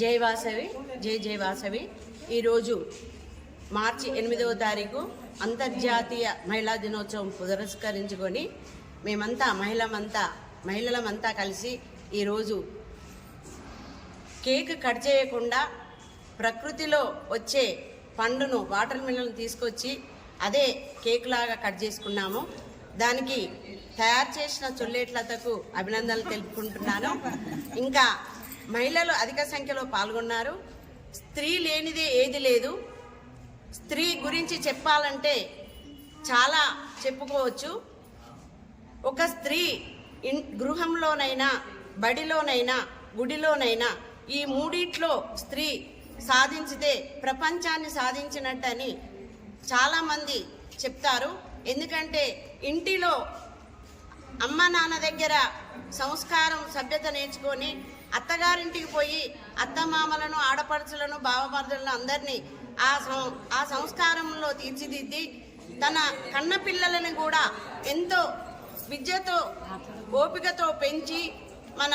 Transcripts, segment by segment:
జై వాసవి జై జై వాసవి. ఈరోజు మార్చి ఎనిమిదవ తారీఖు అంతర్జాతీయ మహిళా దినోత్సవం పురస్కరించుకొని మేమంతా మహిళమంతా మహిళలమంతా కలిసి ఈరోజు కేక్ కట్ చేయకుండా ప్రకృతిలో వచ్చే పండును వాటర్ మిల్లను తీసుకొచ్చి అదే కేక్ లాగా కట్ చేసుకున్నాము. దానికి తయారు చేసిన చొల్లేట్లతకు అభినందనలు తెలుపుకుంటున్నాను. ఇంకా మహిళలు అధిక సంఖ్యలో పాల్గొన్నారు. స్త్రీ లేనిదే ఏది లేదు. స్త్రీ గురించి చెప్పాలంటే చాలా చెప్పుకోవచ్చు. ఒక స్త్రీ ఇన్ గృహంలోనైనా బడిలోనైనా గుడిలోనైనా ఈ మూడిట్లో స్త్రీ సాధించితే ప్రపంచాన్ని సాధించినట్టని చాలామంది చెప్తారు. ఎందుకంటే ఇంటిలో అమ్మ నాన్న దగ్గర సంస్కారం సభ్యత నేర్చుకొని అత్తగారింటికి పోయి అత్తమామలను ఆడపడుచులను బావమరుదులను అందరినీ ఆ సం- ఆ సంస్కారంలో తీర్చిదిద్ది తన కన్న పిల్లలను కూడా ఎంతో విద్యతో ఓపికతో పెంచి మన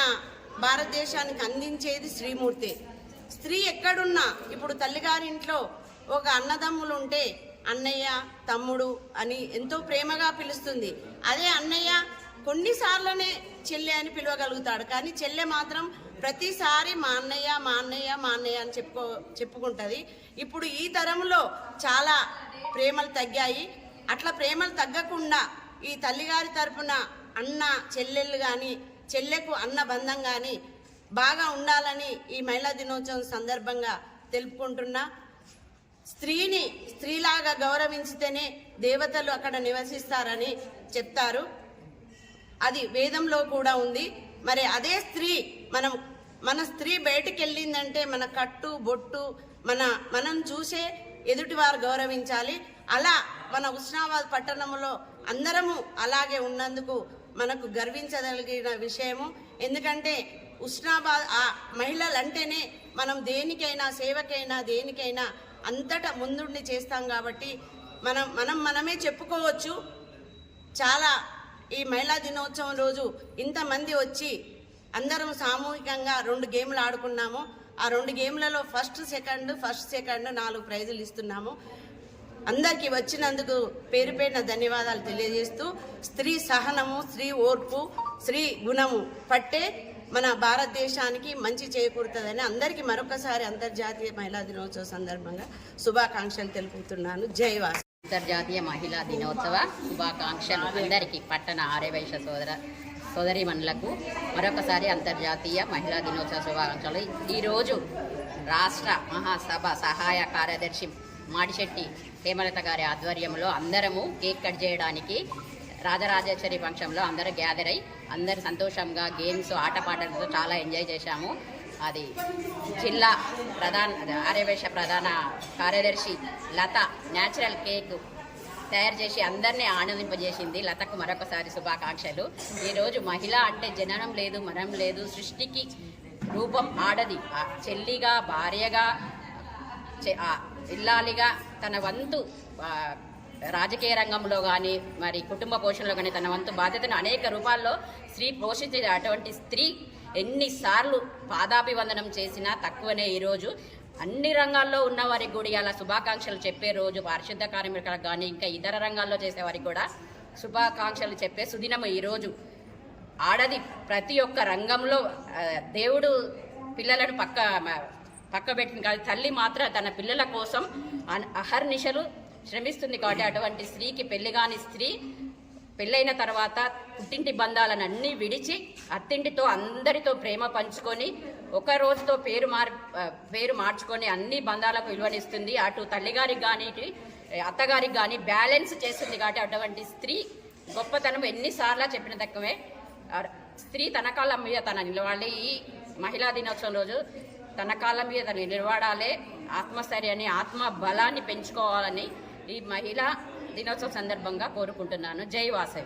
భారతదేశానికి అందించేది శ్రీమూర్తి. స్త్రీ ఎక్కడున్నా ఇప్పుడు తల్లిగారింట్లో ఒక అన్నదమ్ములు ఉంటే అన్నయ్య తమ్ముడు అని ఎంతో ప్రేమగా పిలుస్తుంది. అదే అన్నయ్య కొన్నిసార్లనే చెల్లె అని పిలవగలుగుతాడు. కానీ చెల్లె మాత్రం ప్రతిసారి మా అన్నయ్య మా అన్నయ్య మా అన్నయ్య అని చెప్పుకో చెప్పుకుంటుంది. ఇప్పుడు ఈ తరంలో చాలా ప్రేమలు తగ్గాయి. అట్లా ప్రేమలు తగ్గకుండా ఈ తల్లిగారి తరపున అన్న చెల్లెళ్ళు కానీ చెల్లెకు అన్న బంధం కానీ బాగా ఉండాలని ఈ మహిళా దినోత్సవం సందర్భంగా తెలుపుకుంటున్నా. స్త్రీని స్త్రీలాగా గౌరవించితేనే దేవతలు అక్కడ నివసిస్తారని చెప్తారు. అది వేదంలో కూడా ఉంది. మరి అదే స్త్రీ మనం మన స్త్రీ బయటికి వెళ్ళిందంటే మన కట్టు బొట్టు మన మనం చూసే ఎదుటివారు గౌరవించాలి. అలా మన ఉస్నాబాద్ పట్టణంలో అందరము అలాగే ఉన్నందుకు మనకు గర్వించగలిగిన విషయము. ఎందుకంటే ఉస్నాబాద్ ఆ మహిళలు అంటేనే మనం దేనికైనా సేవకైనా దేనికైనా అంతటా ముందుండి చేస్తాం కాబట్టి మనం మనం మనమే చెప్పుకోవచ్చు. చాలా ఈ మహిళా దినోత్సవం రోజు ఇంతమంది వచ్చి అందరం సామూహికంగా రెండు గేమ్లు ఆడుకున్నాము. ఆ రెండు గేమ్లలో ఫస్ట్ సెకండ్ ఫస్ట్ సెకండ్ నాలుగు ప్రైజులు ఇస్తున్నాము. అందరికీ వచ్చినందుకు పేరు పేరిన ధన్యవాదాలు తెలియజేస్తూ స్త్రీ సహనము స్త్రీ ఓర్పు స్త్రీ గుణము పట్టే మన భారతదేశానికి మంచి చేకూరుతుందని అందరికీ మరొకసారి అంతర్జాతీయ మహిళా దినోత్సవ సందర్భంగా శుభాకాంక్షలు తెలుపుతున్నాను. జై వాసు. అంతర్జాతీయ మహిళా దినోత్సవ శుభాకాంక్షలు. అందరికీ పట్టణ ఆర్యవైశ్య సోదర సోదరిమణులకు మరొకసారి అంతర్జాతీయ మహిళా దినోత్సవ శుభాకాంక్షలు. ఈరోజు రాష్ట్ర మహాసభ సహాయ కార్యదర్శి మాడిశెట్టి హేమలత గారి ఆధ్వర్యంలో అందరము కేక్ కట్ చేయడానికి రాజరాజేశ్వరి ఫంక్షన్లో అందరూ గ్యాదర్ అయి అందరు సంతోషంగా గేమ్స్ ఆటపాటలతో చాలా ఎంజాయ్ చేశాము. అది జిల్లా ప్రధాన ఆర్యవేశ ప్రధాన కార్యదర్శి లత న్యాచురల్ కేక్ తయారు చేసి అందరినీ ఆనందింపజేసింది. లతకు మరొకసారి శుభాకాంక్షలు. ఈరోజు మహిళ అంటే జననం లేదు మరణం లేదు. సృష్టికి రూపం ఆడది. చెల్లిగా భార్యగా ఇల్లాలిగా తన వంతు రాజకీయ రంగంలో కానీ మరి కుటుంబ పోషణలో కానీ తన వంతు బాధ్యతను అనేక రూపాల్లో స్త్రీ పోషించే అటువంటి స్త్రీ ఎన్నిసార్లు పాదాభివందనం చేసినా తక్కువనే ఈరోజు అన్ని రంగాల్లో ఉన్న వారికి కూడా ఇలా శుభాకాంక్షలు చెప్పే రోజు. పారిశుద్ధ కార్మికులకు కానీ ఇంకా ఇతర రంగాల్లో చేసే వారికి కూడా శుభాకాంక్షలు చెప్పే సుదినము ఈరోజు ఆడది ప్రతి ఒక్క రంగంలో దేవుడు పిల్లలను పక్క మ- పక్క కాదు తల్లి మాత్రం తన పిల్లల కోసం అహర్నిశలు శ్రమిస్తుంది కాబట్టి అటువంటి స్త్రీకి పెళ్ళి కాని స్త్రీ పెళ్ళైన తర్వాత పుట్టింటి బంధాలను అన్నీ విడిచి అత్తింటితో అందరితో ప్రేమ పంచుకొని ఒక రోజుతో పేరు మార్ పేరు మార్చుకొని అన్ని బంధాలకు విలువనిస్తుంది. అటు తల్లిగారికి కానీ అత్తగారికి కానీ బ్యాలెన్స్ చేస్తుంది కాబట్టి అటువంటి స్త్రీ గొప్పతనం ఎన్నిసార్లు చెప్పిన తక్కువే. స్త్రీ తన కాళ్ళ మీద తన నిలవాలి. ఈ మహిళా దినోత్సవం రోజు తన కాళ్ళ మీద తను నిలబడాలి. ఆత్మస్థైర్యాన్ని ఆత్మ బలాన్ని పెంచుకోవాలని ఈ మహిళా దినోత్సవం సందర్భంగా కోరుకుంటున్నాను. జై వాసవి.